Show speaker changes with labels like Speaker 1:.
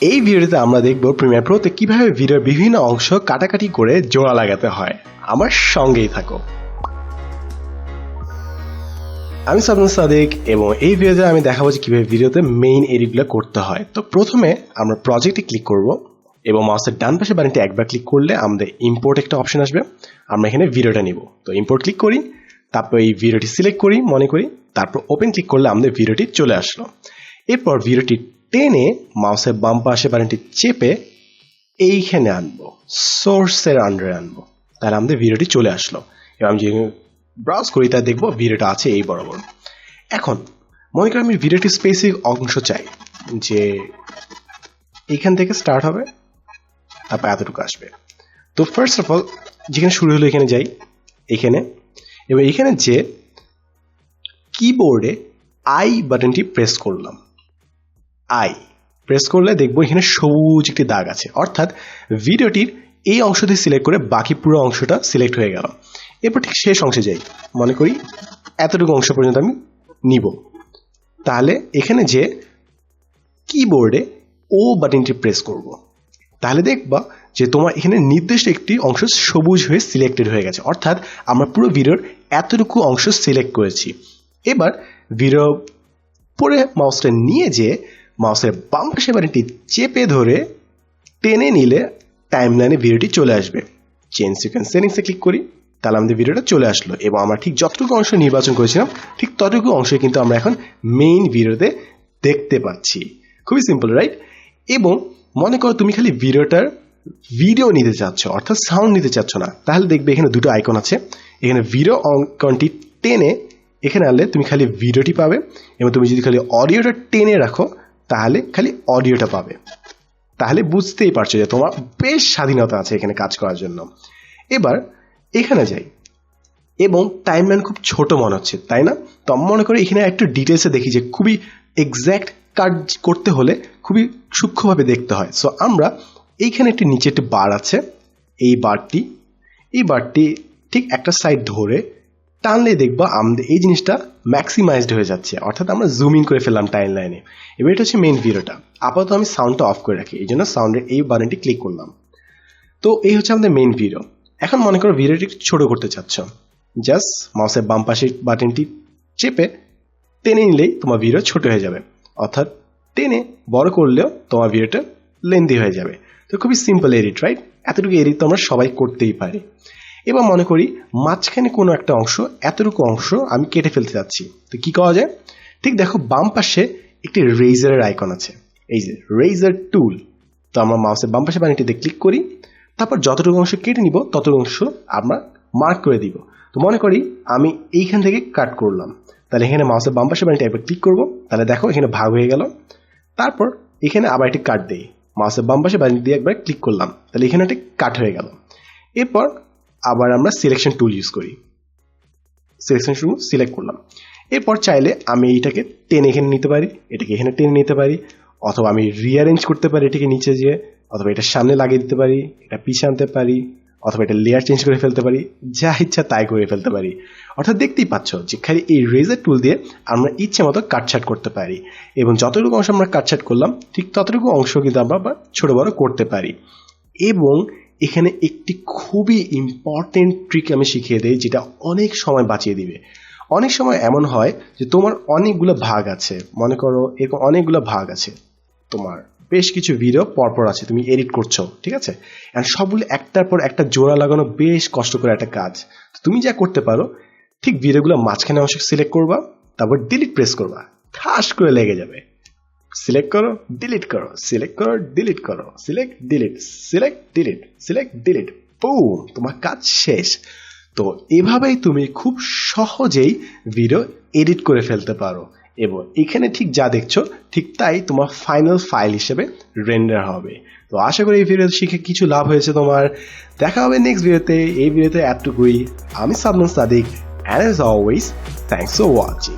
Speaker 1: এই ভিডিওতে আমরা দেখব প্রিমিয়ার প্রোতে কীভাবে ভিডিওর বিভিন্ন অংশ কাটাকাটি করে জোড়া লাগাতে হয়। আমার সঙ্গেই থাকো। আমি সাবনান সাদিক এবং এই ভিডিওতে আমি দেখাবো যে কীভাবে ভিডিওতে মেইন এডিটগুলো করতে হয়। তো প্রথমে আমরা প্রজেক্টে ক্লিক করব এবং মাউসের ডান পাশে বাটনটি একবার ক্লিক করলে আমাদের ইম্পোর্ট একটা অপশন আসবে। আমরা এখানে ভিডিওটা নিব। তো ইম্পোর্ট ক্লিক করি, তারপর এই ভিডিওটি সিলেক্ট করি, মনে করি, তারপর ওপেন ক্লিক করলে আমাদের ভিডিওটি চলে আসলো। এরপর ভিডিওটি টেনে মাউসের বাম পাশে বাটনটি চেপে এইখানে আনব, সোর্সের আন্ডারে আনব। তাহলে আমাদের ভিডিওটি চলে আসলো। এবং আমি যে ব্রাউজ করি তা দেখব ভিডিওটা আছে এই বরাবর। এখন, মনে করি আমি ভিডিওটি স্পেসিফিক অংশ চাই, যে এইখান থেকে স্টার্ট হবে, তারপর এতটুকু আসবে। তো ফার্স্ট অফ অল যেখানে শুরু হলো এখানে যাই, এখানে। এবার এখানে যে কিবোর্ডে আই বাটনটি প্রেস করলাম। আই। প্রেস করলে দেখব এখানে সবুজ একটি দাগ আছে। অর্থাৎ ভিডিওটির এই অংশটি সিলেক্ট করে বাকি পুরো অংশটা সিলেক্ট হয়ে গেল। এরপর ঠিক শেষ অংশে যাই। মনে করি এতটুকু অংশ পর্যন্ত আমি নিব। তাহলে এখানে যে কিবোর্ডে ও বাটনটি প্রেস করব। তাহলে দেখবা যে তোমার এখানে নির্দিষ্ট একটি অংশ সবুজ হয়ে সিলেক্টেড হয়ে গেছে। অর্থাৎ আমরা পুরো ভিডিওর এতটুকু অংশ সিলেক্ট করেছি। এবার ভিডিও পরে মাউসটা নিয়ে যে মাউসের বাম পাশে বাটনটি চেপে ধরে টেনে নিলে টাইম লাইনে ভিডিওটি চলে আসবে। চেঞ্জ সিকোয়েন্স সেটিংসে ক্লিক করি, তাহলে আমাদের ভিডিওটা চলে আসলো। এবং আমরা ঠিক যতটুকু অংশ নির্বাচন করেছিলাম, ঠিক ততটুকু অংশ কিন্তু আমরা এখন মেইন ভিডিওতে দেখতে পাচ্ছি। খুবই সিম্পল রাইট এবং মনে করো তুমি খালি ভিডিওটার ভিডিও নিতে চাচ্ছ, অর্থাৎ সাউন্ড নিতে চাচ্ছ না, তাহলে দেখবে এখানে দুটো আইকন আছে। এখানে ভিডিও অঙ্কনটি টেনে এখানে আনলে তুমি খালি ভিডিওটি পাবে এবং তুমি যদি খালি অডিওটা টেনে রাখো তাহলে খালি অডিওটা পাবে। তাহলে বুঝতেই পারছ যে তোমার বেশ স্বাধীনতা আছে এখানে কাজ করার জন্য। এবার এখানে যাই। এবং টাইমলাইন খুব ছোট মনে হচ্ছে, তাই না? তো মনে করি এখানে একটু ডিটেলসে দেখি যে খুবই এক্স্যাক্ট কাজ করতে হলে খুবই সূক্ষ্মভাবে দেখতে হয়। সো আমরা এইখানে একটি নিচে একটি বার আছে, এই বারটি এই বারটি ঠিক একটা সাইড ধরে টানলে দেখবা আমাদের এই জিনিসটা ম্যাক্সিমাইজড হয়ে যাচ্ছে। অর্থাৎ আমরা জুম ইন করে ফেললাম টাইম লাইনে এবার এটা হচ্ছে মেইন ভিডিওটা আপাতত আমি সাউন্ডটা অফ করে রাখি। এই জন্য সাউন্ডের এই বাটনটি ক্লিক করলাম। তো এই হচ্ছে আমাদের মেন ভিডিও এখন মনে করো ভিডিওটি ছোট করতে চাচ্ছ। জাস্ট মাউসের বাম পাশের বাটনটি চেপে টেনে নিলেই তোমার ভিডিও ছোট হয়ে যাবে। অর্থাৎ টেনে বড় করলেও তোমার ভিডিওটা লেন্দি হয়ে যাবে। তো খুবই সিম্পল এডিট রাইট এতটুকু এডিট তো আমরা সবাই করতেই পারি। এবার মনে করি মাঝখানে কোনো একটা অংশ, এতটুকু অংশ আমি কেটে ফেলতে যাচ্ছি। তো কি করা যায়? ঠিক দেখো, বাম পাশে একটি রেজারের আইকন আছে। এই যে রেজার টুল তো আমরা মাউসের বাম পাশে বানিটিতে ক্লিক করি। তারপর যতটুকু অংশ কেটে নিব, ততটুকু অংশ আমরা মার্ক করে দিব। তো মনে করি আমি এইখান থেকে কাট করলাম। তাহলে এখানে মাউসের বাম পাশে বানিটি একবার ক্লিক করব। তাহলে দেখো, এখানে ভাগ হয়ে গেল। তারপর এখানে আবার একটি কাট দেই। মাউসের বাম পাশে বানিটি দিয়ে একবার ক্লিক করলাম। তাহলে এখানে একটি কাট হয়ে গেল। এরপর আবার আমরা সিলেকশন টুল ইউজ করি। সিলেকশন টুল সিলেক্ট করলাম। এরপর চাইলে আমি এইটাকে টেনে এখানে নিতে পারি, এটাকে এখানে টেনে নিতে পারি, অথবা আমি রিয়ারেঞ্জ করতে পারি এটাকে নিচে যেয়ে, অথবা এটা সামনে লাগিয়ে দিতে পারি, এটা পিছে আনতে পারি, অথবা এটা লেয়ার চেঞ্জ করে ফেলতে পারি, যা ইচ্ছা তাই করে ফেলতে পারি। অর্থাৎ দেখতেই পাচ্ছ যে খালি এই রেজার টুল দিয়ে আমরা ইচ্ছে মতো কাটছাট করতে পারি এবং যতটুকু অংশ আমরা কাটছাট করলাম, ঠিক ততটুকু অংশ কিন্তু আমরা ছোট বড় করতে পারি। এবং এখানে একটি খুবই ইম্পর্টেন্ট ট্রিক আমি শিখিয়ে দিই, যেটা অনেক সময় বাঁচিয়ে দিবে। অনেক সময় এমন হয় যে তোমার অনেকগুলো ভাগ আছে। মনে করো এরকম অনেকগুলো ভাগ আছে। তোমার বেশ কিছু ভিডিও পরপর আছে, তুমি এডিট করছ, ঠিক আছে? অ্যান্ড সবগুলো একটার পর একটা জোড়া লাগানো বেশ কষ্ট করে একটা কাজ। তুমি যা করতে পারো, ঠিক ভিডিওগুলো মাঝখানে অংশ সিলেক্ট করবা, তারপর ডিলিট প্রেস করবা। ঠাস করে লেগে যাবে। সিলেক্ট করো ডিলিট করো সিলেক্ট করো ডিলিট করো select delete select delete select delete boom তোমার কাজ শেষ। তো এভাবেই তুমি খুব সহজেই ভিডিও এডিট করে ফেলতে পারো এবং এখানে ঠিক যা দেখছ, ঠিক তাই তোমার ফাইনাল ফাইল হিসেবে রেন্ডার হবে। তো আশা করি এই ভিডিও শিখে কিছু লাভ হয়েছে তোমার। দেখা হবে নেক্সট ভিডিওতে এই ভিডিওতে এতটুকুই। আমি Sadman Sadik and always thanks for watching